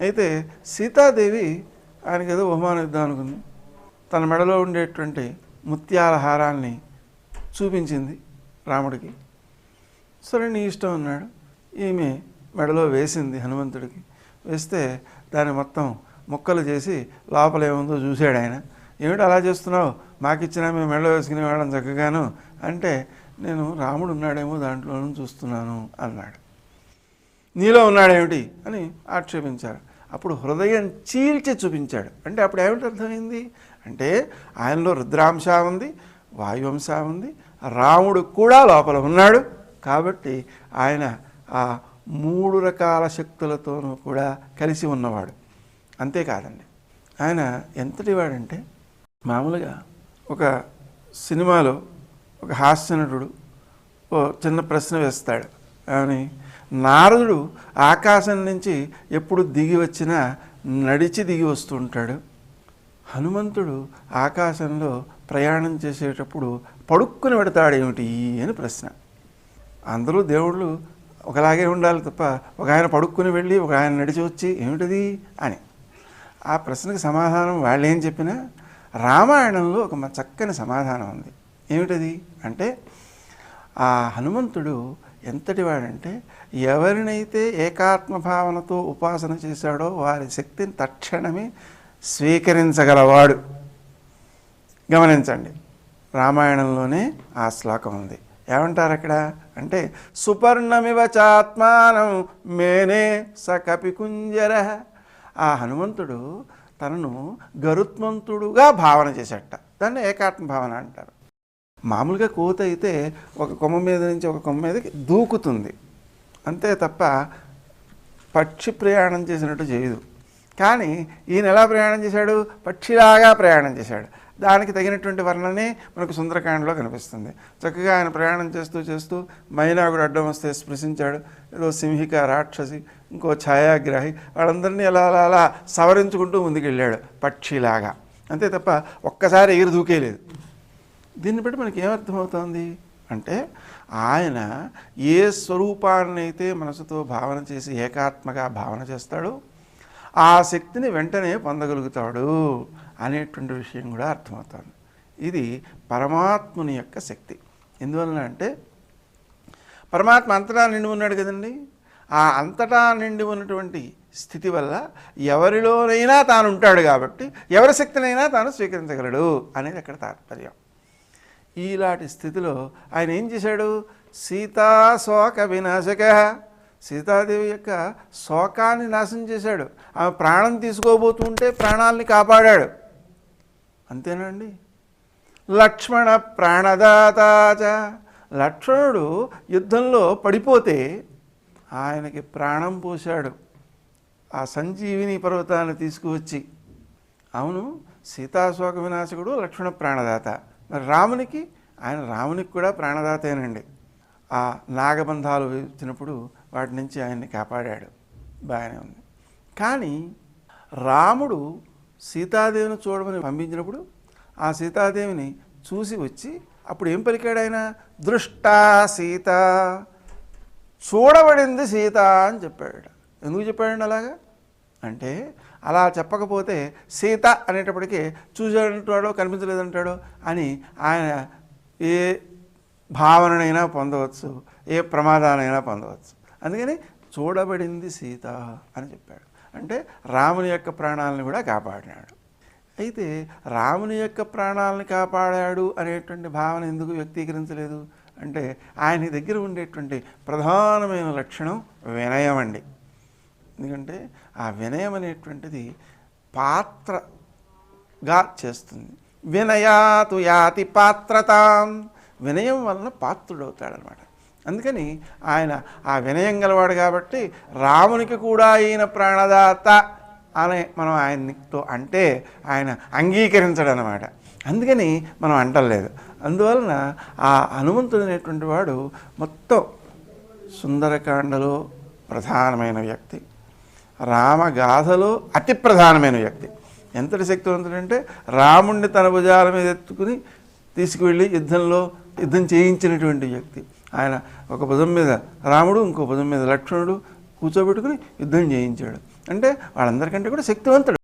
అయితే సీతాదేవి ఆయనకి ఏదో బహుమానం ఇద్దాం అనుకుంది. తన మెడలో ఉండేటువంటి ముత్యాల హారాన్ని చూపించింది రాముడికి. సరే నీ ఇష్టం అన్నాడు. ఈమె మెడలో వేసింది హనుమంతుడికి. వేస్తే దాన్ని మొత్తం ముక్కలు చేసి లోపల ఏముందో చూశాడు ఆయన. ఏమిటి అలా చేస్తున్నావు? మాకిచ్చినా మేము మెడలో వేసుకునే వాళ్ళం చక్కగాను. అంటే నేను రాముడు ఉన్నాడేమో దాంట్లోనూ చూస్తున్నాను అన్నాడు. నీలో ఉన్నాడేమిటి? అని ఆక్షేపించారు. అప్పుడు హృదయం చీల్చి చూపించాడు. అంటే అప్పుడు ఏమిటి అర్థమైంది? అంటే ఆయనలో రుద్రాంశ ఉంది వాయువంశ ఉంది రాముడు కూడా లోపల ఉన్నాడు. కాబట్టి ఆయన ఆ మూడు రకాల శక్తులతోనూ కూడా కలిసి ఉన్నవాడు. అంతేకాదండి. ఆయన ఎంతటి వాడంటే మామూలుగా ఒక సినిమాలో ఒక హాస్య నటుడు ఓ చిన్న ప్రశ్న వేస్తాడు. అని నారదుడు ఆకాశం నుంచి ఎప్పుడు దిగి వచ్చినా నడిచి దిగి వస్తూ ఉంటాడు హనుమంతుడు ఆకాశంలో ప్రయాణం చేసేటప్పుడు పడుక్కుని పెడతాడేమిటి అని ప్రశ్న. అందరూ దేవుళ్ళు ఒకలాగే ఉండాలి తప్ప ఒక ఆయన పడుక్కుని వెళ్ళి ఒక ఆయన నడిచి వచ్చి ఏమిటిది అని. ఆ ప్రశ్నకు సమాధానం వాళ్ళు ఏం చెప్పినా రామాయణంలో ఒక చక్కని సమాధానం ఉంది. ఏమిటది? అంటే ఆ హనుమంతుడు ఎంతటి వాడంటే ఎవరినైతే ఏకాత్మ భావనతో ఉపాసన చేశాడో వారి శక్తిని తక్షణమే స్వీకరించగలవాడు. గమనించండి. రామాయణంలోనే ఆ శ్లోకం ఉంది. ఏమంటారు అక్కడ అంటే సుపర్ణమివ చాత్మానం మేనే స కపికుంజర ఆ హనుమంతుడు తనను గరుత్మంతుడుగా భావన చేసేట దాన్ని ఏకాత్మ భావన అంటారు. మామూలుగా కోత అయితే ఒక కొమ్మ మీద నుంచి ఒక కొమ్మ మీదకి దూకుతుంది. అంతే తప్ప పక్షి ప్రయాణం చేసినట్టు చేయదు. కానీ ఈయన ఎలా ప్రయాణం చేశాడు? పక్షిలాగా ప్రయాణం చేశాడు. దానికి తగినటువంటి వర్ణనే మనకు సుందరకాండలో కనిపిస్తుంది. చక్కగా ఆయన ప్రయాణం చేస్తూ చేస్తూ మైనాగుడు అడ్డం వస్తే స్పృశించాడు. ఏదో సింహిక రాక్షసి ఇంకో ఛాయాగ్రాహి వాళ్ళందరినీ అలా అలా అలా సవరించుకుంటూ ముందుకెళ్ళాడు పక్షిలాగా. అంతే తప్ప ఒక్కసారి ఎగిరి దూకేయలేదు దీన్ని బట్టి మనకి ఏమర్థమవుతోంది అంటే ఆయన ఏ స్వరూపాన్నైతే మనసుతో భావన చేసి ఏకాత్మగా భావన చేస్తాడో ఆ శక్తిని వెంటనే పొందగలుగుతాడు అనేటువంటి విషయం కూడా అర్థమవుతుంది. ఇది పరమాత్ముని యొక్క శక్తి. ఎందువలన అంటే పరమాత్మ అంతటా నిండి ఉన్నాడు కదండి. ఆ అంతటా నిండి ఉన్నటువంటి స్థితి వల్ల ఎవరిలోనైనా తాను ఉంటాడు కాబట్టి ఎవరి శక్తినైనా తాను స్వీకరించగలడు అనేది అక్కడ తాత్పర్యం. ఈలాంటి స్థితిలో ఆయన ఏం చేశాడు? సీతా శోక వినాశక. సీతాదేవి యొక్క శోకాన్ని నాశనం చేశాడు. ఆమె ప్రాణం తీసుకోబోతుంటే ప్రాణాలని కాపాడాడు. అంతేనండి? లక్ష్మణ ప్రాణదాతాచ లక్ష్మణుడు యుద్ధంలో పడిపోతే ఆయనకి ప్రాణం పోశాడు. ఆ సంజీవిని పర్వతాన్ని తీసుకువచ్చి. అవును సీతాశోక వినాశకుడు లక్ష్మణ ప్రాణదాత. మరి రామునికి ఆయన రామునికి కూడా ప్రాణదాతేనండి. ఆ నాగబంధాలు ఇచ్చినప్పుడు వాటి నుంచి ఆయన్ని కాపాడాడు. బాగానే ఉంది. కానీ రాముడు సీతాదేవిని చూడమని పంపించినప్పుడు ఆ సీతాదేవిని చూసి వచ్చి అప్పుడు ఏం పలికాడు ఆయన? దృష్టా సీత చూడబడింది సీత అని చెప్పాడు ఎందుకు చెప్పాడండి అలాగా? అంటే అలా చెప్పకపోతే సీత అనేటప్పటికీ చూసాడంటాడో కనిపించలేదంటాడో అని ఆయన ఏ భావననైనా పొందవచ్చు ఏ ప్రమాదానైనా పొందవచ్చు. అందుకని చూడబడింది సీత అని చెప్పాడు. అంటే రాముని యొక్క ప్రాణాలను కూడా కాపాడినాడు. అయితే రాముని యొక్క ప్రాణాలను కాపాడాడు అనేటువంటి భావన ఎందుకు వ్యక్తీకరించలేదు? అంటే ఆయన దగ్గర ఉండేటువంటి ప్రధానమైన లక్షణం వినయం అండి ఎందుకంటే ఆ వినయం అనేటువంటిది పాత్రగా చేస్తుంది. వినయాతు యాతి పాత్రతాం. వినయం వలన పాత్రుడవుతాడనమాట. అందుకని ఆయన ఆ వినయం గలవాడు కాబట్టి రామునికి కూడా ఈయన ప్రాణదాత అనే మనం ఆయనతో అంటే ఆయన అంగీకరించడనమాట. అందుకని మనం అంటలేదు. అందువలన ఆ హనుమంతుడు అనేటువంటి వాడు మొత్తం సుందరకాండలో ప్రధానమైన వ్యక్తి. రామగాథలో అతి ప్రధానమైన వ్యక్తి. ఎంతటి శక్తివంతుడంటే రాముణ్ణి తన భుజాల మీద ఎత్తుకుని తీసుకువెళ్ళి యుద్ధంలో యుద్ధం చేయించినటువంటి వ్యక్తి. ఆయన ఒక భుజం మీద రాముడు ఇంకో భుజం మీద లక్ష్మణుడు కూర్చోబెట్టుకుని యుద్ధం చేయించాడు. అంటే వాళ్ళందరికంటే కూడా శక్తివంతుడు.